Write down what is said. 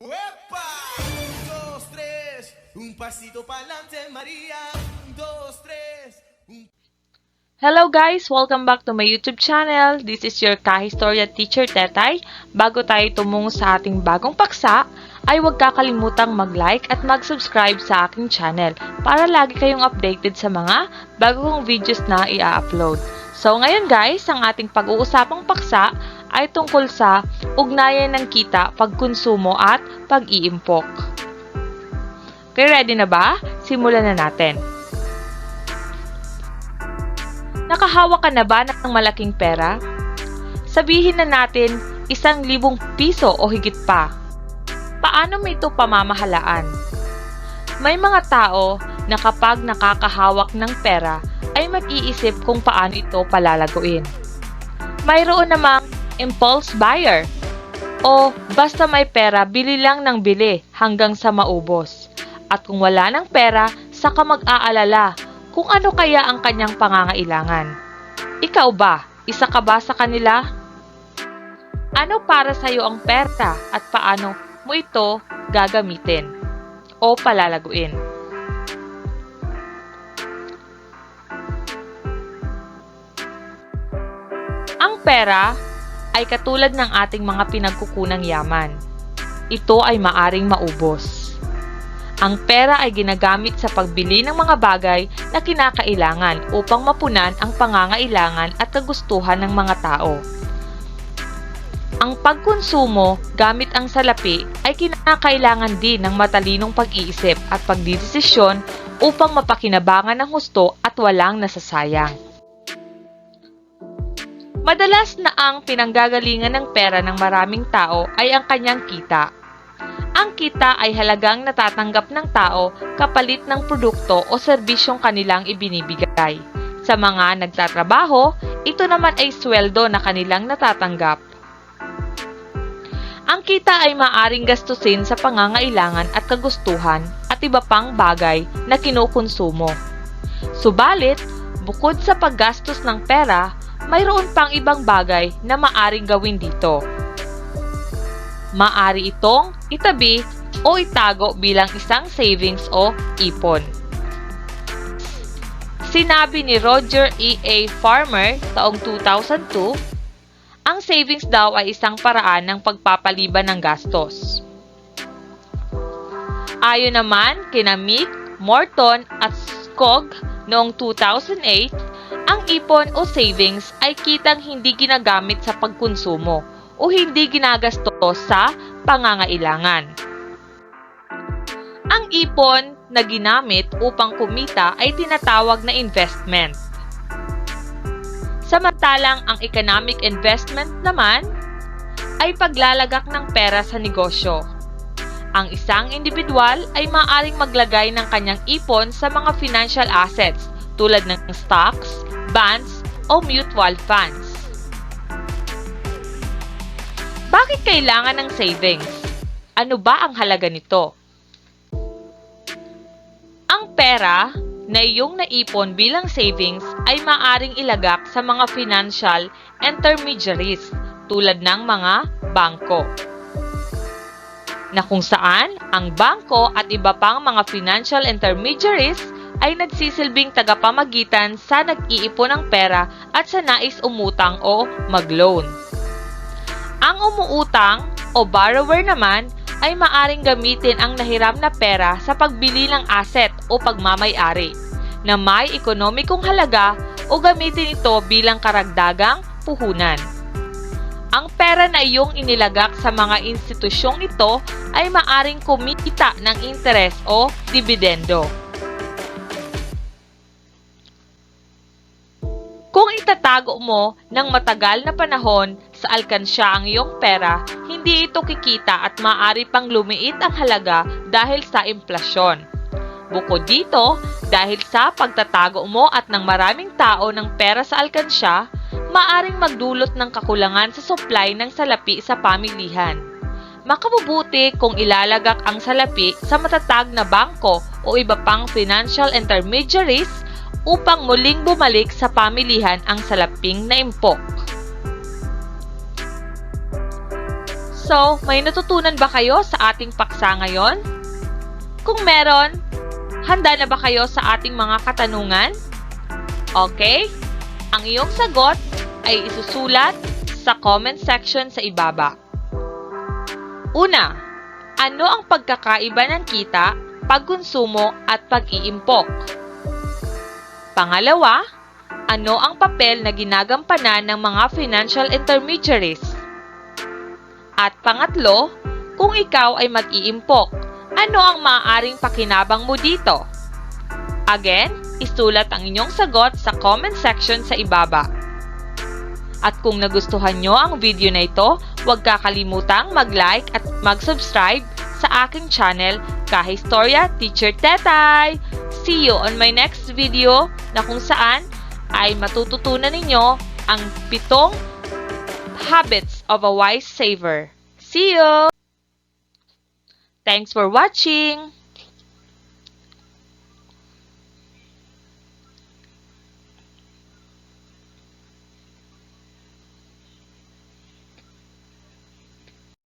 ¡Uepa! Un, dos, tres, un pasito pa'lante, María. Un, dos, tres, un Hello guys! Welcome back to my YouTube channel. This is your Kahistorya Teacher Tetay. Bago tayo tumungo sa ating bagong paksa, ay huwag kakalimutang mag-like at mag-subscribe sa aking channel para lagi kayong updated sa mga bagong videos na i-upload. So ngayon guys, ang ating pag-uusapang paksa ay tungkol sa ugnayan ng kita, pagkonsumo at pag-iimpok. Okay, ready na ba? Simulan na natin. Nakahawak ka na ba ng malaking pera? Sabihin na natin isang libong piso o higit pa. Paano mo ito pamamahalaan? May mga tao na kapag nakakahawak ng pera ay mag-iisip kung paano ito palalaguin. Mayroon namang impulse buyer o basta may pera, bili lang ng bili hanggang sa maubos. At kung wala ng pera, saka mag-aalala kung ano kaya ang kanyang pangangailangan. Ikaw ba? Isa ka ba sa kanila? Ano para sa iyo ang pera at paano mo ito gagamitin o palalaguin? Ang pera ay katulad ng ating mga pinagkukunang yaman. Ito ay maaring maubos. Ang pera ay ginagamit sa pagbili ng mga bagay na kinakailangan upang mapunan ang pangangailangan at kagustuhan ng mga tao. Ang pagkonsumo gamit ang salapi ay kinakailangan din ng matalinong pag-iisip at pagdidesisyon upang mapakinabangan ng husto at walang nasasayang. Madalas na ang pinanggagalingan ng pera ng maraming tao ay ang kanyang kita. Ang kita ay halagang natatanggap ng tao kapalit ng produkto o serbisyong kanilang ibinibigay. Sa mga nagtatrabaho, ito naman ay sweldo na kanilang natatanggap. Ang kita ay maaring gastusin sa pangangailangan at kagustuhan at iba pang bagay na kinukonsumo. Subalit, bukod sa paggastos ng pera, mayroon pang ibang bagay na maaring gawin dito. Maari itong itabi o itago bilang isang savings o ipon. Sinabi ni Roger E. A. Farmer taong 2002, ang savings daw ay isang paraan ng pagpapaliban ng gastos. Ayon naman kina Mick, Morton at Skog noong 2008, ang ipon o savings ay kitang hindi ginagamit sa pagkonsumo o hindi ginagastos sa pangangailangan. Ang ipon na ginamit upang kumita ay tinatawag na investment. Samantalang ang economic investment naman ay paglalagak ng pera sa negosyo. Ang isang individual ay maaaring maglagay ng kanyang ipon sa mga financial assets tulad ng stocks, bonds, o mutual funds. Bakit kailangan ng savings? Ano ba ang halaga nito? Ang pera na iyong naipon bilang savings ay maaring ilagak sa mga financial intermediaries tulad ng mga bangko. Na kung saan ang bangko at iba pang mga financial intermediaries ay nagsisilbing tagapamagitan sa nag-iipon ng pera at sa nais umutang o mag-loan. Ang umuutang o borrower naman ay maaring gamitin ang nahiram na pera sa pagbili ng asset o pagmamayari na may ekonomikong halaga o gamitin ito bilang karagdagang puhunan. Ang pera na iyong inilagak sa mga institusyong ito ay maaring kumita ng interes o dividendo. Itatago mo ng matagal na panahon sa alkansya ang iyong pera, hindi ito kikita at maaari pang lumiit ang halaga dahil sa implasyon. Bukod dito, dahil sa pagtatago mo at ng maraming tao ng pera sa alkansya, maaring magdulot ng kakulangan sa supply ng salapi sa pamilihan. Makabubuti kung ilalagak ang salapi sa matatag na bangko o iba pang financial intermediaries upang muling bumalik sa pamilihan ang salaping na impok. So, may natutunan ba kayo sa ating paksa ngayon? Kung meron, handa na ba kayo sa ating mga katanungan? Okay? Ang iyong sagot ay isusulat sa comment section sa ibaba. Una, ano ang pagkakaiba ng kita, pagkonsumo at pag-iimpok? Pangalawa, ano ang papel na ginagampanan ng mga financial intermediaries? At pangatlo, kung ikaw ay mag-iimpok, ano ang maaaring pakinabang mo dito? Again, isulat ang inyong sagot sa comment section sa ibaba. At kung nagustuhan nyo ang video na ito, huwag kakalimutang mag-like at mag-subscribe sa aking channel, Kahistorya Teacher Tetay! See you on my next video na kung saan ay matututunan ninyo ang pitong habits of a wise saver. See you! Thanks for watching!